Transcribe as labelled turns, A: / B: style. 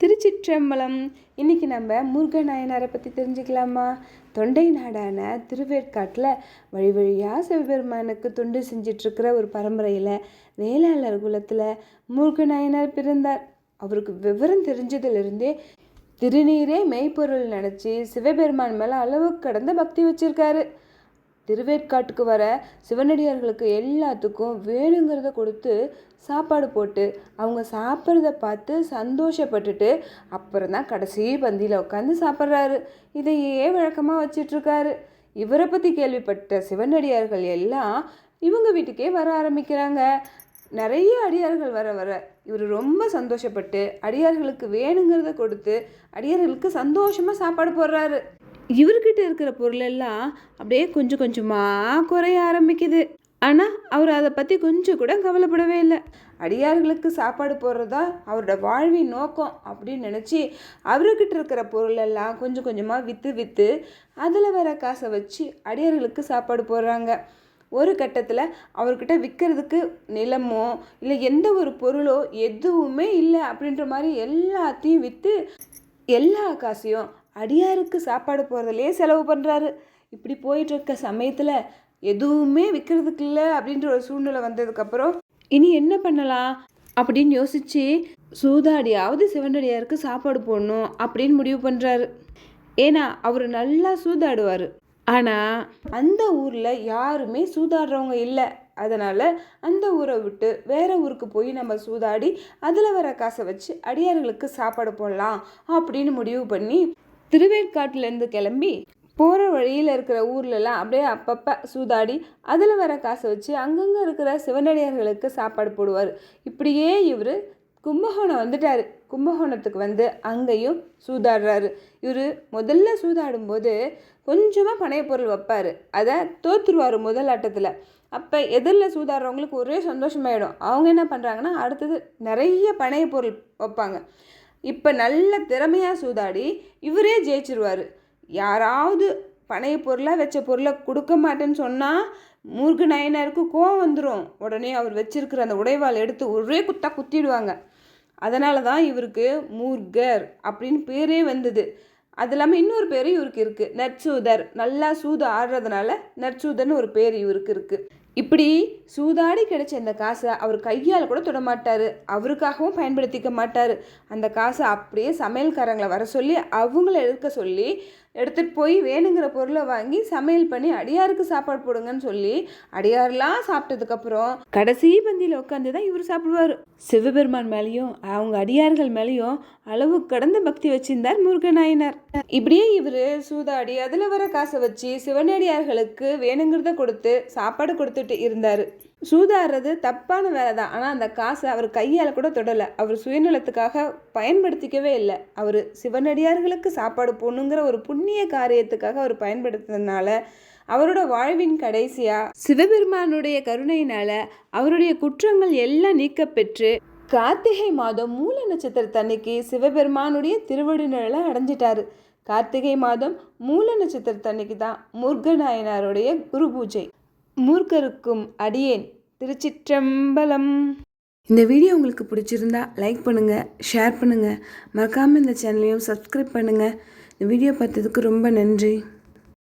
A: திருச்சிற்றம்பலம். இன்றைக்கி நம்ம முருகநாயனாரை பற்றி தெரிஞ்சுக்கலாமா? தொண்டை நாடான திருவேற்காட்டில் வழி வழியாக சிவபெருமானுக்கு தொண்டு செஞ்சிட்ருக்கிற ஒரு பரம்பரையில் வேளாளர் குலத்தில் முருகநாயனார் பிறந்தார். அவருக்கு விவரம் தெரிஞ்சதுலேருந்தே திருநீரே மெய்ப்பொருள் நினச்சி சிவபெருமான் மேலே அளவு கடந்த பக்தி வச்சுருக்காரு. திருவேற்காட்டுக்கு வர சிவனடியார்களுக்கு எல்லாத்துக்கும் வேணுங்கிறத கொடுத்து சாப்பாடு போட்டு அவங்க சாப்பிட்றத பார்த்து சந்தோஷப்பட்டுட்டு அப்புறம் தான் கடைசி பந்தியில் உட்காந்து சாப்பிட்றாரு. இதையே வழக்கமாக வச்சிட்ருக்காரு. இவரை பற்றி கேள்விப்பட்ட சிவனடியார்கள் எல்லாம் இவங்க வீட்டுக்கே வர ஆரம்பிக்கிறாங்க. நிறைய அடியார்கள் வர வர இவர் ரொம்ப சந்தோஷப்பட்டு அடியார்களுக்கு வேணுங்கிறத கொடுத்து அடியார்களுக்கு சந்தோஷமாக சாப்பாடு போடுறாரு. இவர்கிட்ட இருக்கிற பொருளெல்லாம் அப்படியே கொஞ்சம் கொஞ்சமாக குறைய ஆரம்பிக்குது. ஆனால் அவர் அதை பற்றி கொஞ்சம் கூட கவலைப்படவே இல்லை. அடியார்களுக்கு சாப்பாடு போடுறதா அவரோட வாழ்வின் நோக்கம் அப்படின்னு நினச்சி அவர்கிட்ட இருக்கிற பொருளெல்லாம் கொஞ்சம் கொஞ்சமாக விற்று விற்று அதில் வர காசை வச்சு அடியார்களுக்கு சாப்பாடு போடுறாங்க. ஒரு கட்டத்தில் அவர்கிட்ட விற்கிறதுக்கு நிலமோ இல்லை எந்த ஒரு பொருளோ எதுவுமே இல்லை அப்படின்ற மாதிரி எல்லாத்தையும் விற்று எல்லா காசையும் அடியாருக்கு சாப்பாடு போகிறதுலே செலவு பண்ணுறாரு இப்படி போயிட்டுருக்க சமயத்தில் எதுவுமே விற்கிறதுக்கு இல்லை அப்படின்ற ஒரு சூழ்நிலை வந்ததுக்கப்புறம் இனி என்ன பண்ணலாம் அப்படின்னு யோசித்து சூதாடியாவது சிவனடியாருக்கு சாப்பாடு போடணும் அப்படின்னு முடிவு பண்ணுறாரு ஏன்னா அவர் நல்லா சூதாடுவார். ஆனால் அந்த ஊரில் யாருமே சூதாடுறவங்க இல்லை. அதனால் அந்த ஊரை விட்டு வேற ஊருக்கு போய் நம்ம சூதாடி அதில் வர காசை வச்சு அடியார்களுக்கு சாப்பாடு போடலாம் அப்படின்னு முடிவு பண்ணி திருவேற்காட்டிலேருந்து கிளம்பி போகிற வழியில் இருக்கிற ஊர்லலாம் அப்படியே அப்பப்போ சூதாடி அதில் வர காசை வச்சு அங்கங்கே இருக்கிற சிவனடியார்களுக்கு சாப்பாடு போடுவார். இப்படியே இவர் கும்பகோணம் வந்துட்டார். கும்பகோணத்துக்கு வந்து அங்கேயும் சூதாடுறாரு. இவர் முதல்ல சூதாடும்போது கொஞ்சமாக பணையப் பொருள் வைப்பார். அதை தோற்றுருவார் முதல் ஆட்டத்தில். அப்போ எதிரில் சூதாடுறவங்களுக்கு ஒரே சந்தோஷமாயிடும். அவங்க என்ன பண்ணுறாங்கன்னா அடுத்தது நிறைய பணையப் பொருள் வைப்பாங்க. இப்போ நல்ல திறமையாக சூதாடி இவரே ஜெயிச்சிருவார். யாராவது பனைய பொருளாக வச்ச பொருளை கொடுக்க மாட்டேன்னு சொன்னால் முருகு நயனருக்கு கோவம் வந்துடும் உடனே அவர் வச்சிருக்கிற அந்த உடைவாள் எடுத்து ஒரே குத்தா குத்திடுவாங்க. அதனால தான் இவருக்கு மூர்கர் அப்படின்னு பேரே வந்தது. அது இல்லாமல் இன்னொரு பேர் இவருக்கு இருக்குது நற்சூதர். நல்லா சூது ஆடுறதுனால நற்சூதர்னு ஒரு பேர் இவருக்கு இருக்குது இப்படி சூதாடி கிடைச்ச இந்த காசை அவர் கையால் கூட தொடமாட்டார் அவருக்காகவும் பயன்படுத்திக்க மாட்டார். அந்த காசை அப்படியே சமையல்காரங்களை வர சொல்லி அவங்கள எடுக்க சொல்லி எடுத்துகிட்டு போய் வேணுங்கிற பொருளை வாங்கி சமையல் பண்ணி அடியாருக்கு சாப்பாடு போடுங்கன்னு சொல்லி அடியாரெலாம் சாப்பிட்டதுக்கப்புறம் கடைசி பந்தியில் உட்காந்து தான் இவர் சாப்பிடுவார். சிவபெருமான் மேலேயும் அவங்க அடியார்கள் மேலேயும் அளவு கடந்த பக்தி வச்சிருந்தார் முருகநாயனார். இப்படியே இவர் சூதாடி அதில் வர காசை வச்சு சிவனடியார்களுக்கு வேணுங்கிறத கொடுத்து சாப்பாடு கொடுத்துட்டு இருந்தார். சூதாடுறது தப்பான வேலை தான். ஆனால் அந்த காசை அவர் கையால் கூட தொடலை. அவர் சுயநலத்துக்காக பயன்படுத்திக்கவே இல்லை. அவர் சிவனடியார்களுக்கு சாப்பாடு போடணுங்கிற ஒரு புண்ணிய காரியத்துக்காக அவர் பயன்படுத்துறதுனால அவரோட வாழ்வின் கடைசியா சிவபெருமானுடைய கருணையினால அவருடைய குற்றங்கள் எல்லாம் நீக்கப்பெற்று கார்த்திகை மாதம் மூல நட்சத்திரத்தன்னைக்கு சிவபெருமானுடைய திருவடிநிழலை அடைஞ்சிட்டாரு. கார்த்திகை மாதம் மூல நட்சத்திரத்தன்னைக்கு தான் முருகநாயனாருடைய குரு பூஜை. மூர்க்கருக்கும் அடியேன் திருச்சிற்றம்பலம். இந்த வீடியோ உங்களுக்கு பிடிச்சிருந்தா லைக் பண்ணுங்கள் ஷேர் பண்ணுங்கள் மறக்காமல் இந்த சேனலையும் சப்ஸ்கிரைப் பண்ணுங்கள் இந்த வீடியோ பார்த்ததுக்கு ரொம்ப நன்றி.